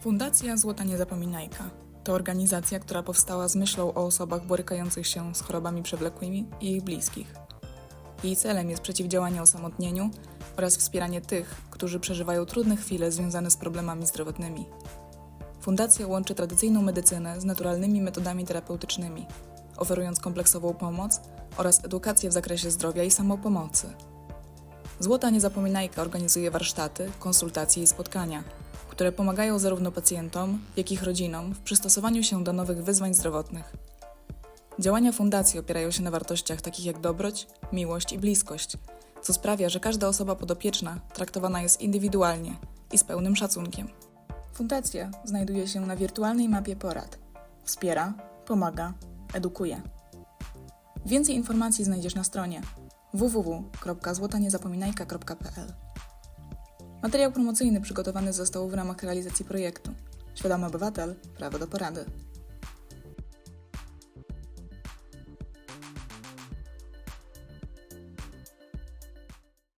Fundacja Złota Niezapominajka to organizacja, która powstała z myślą o osobach borykających się z chorobami przewlekłymi i ich bliskich. Jej celem jest przeciwdziałanie osamotnieniu oraz wspieranie tych, którzy przeżywają trudne chwile związane z problemami zdrowotnymi. Fundacja łączy tradycyjną medycynę z naturalnymi metodami terapeutycznymi, oferując kompleksową pomoc oraz edukację w zakresie zdrowia i samopomocy. Złota Niezapominajka organizuje warsztaty, konsultacje i spotkania, które pomagają zarówno pacjentom, jak i ich rodzinom w przystosowaniu się do nowych wyzwań zdrowotnych. Działania fundacji opierają się na wartościach takich jak dobroć, miłość i bliskość, co sprawia, że każda osoba podopieczna traktowana jest indywidualnie i z pełnym szacunkiem. Fundacja znajduje się na wirtualnej mapie porad. Wspiera, pomaga, edukuje. Więcej informacji znajdziesz na stronie www.złotaniezapominajka.pl. Materiał promocyjny przygotowany został w ramach realizacji projektu Świadomy Obywatel Prawo do Porady.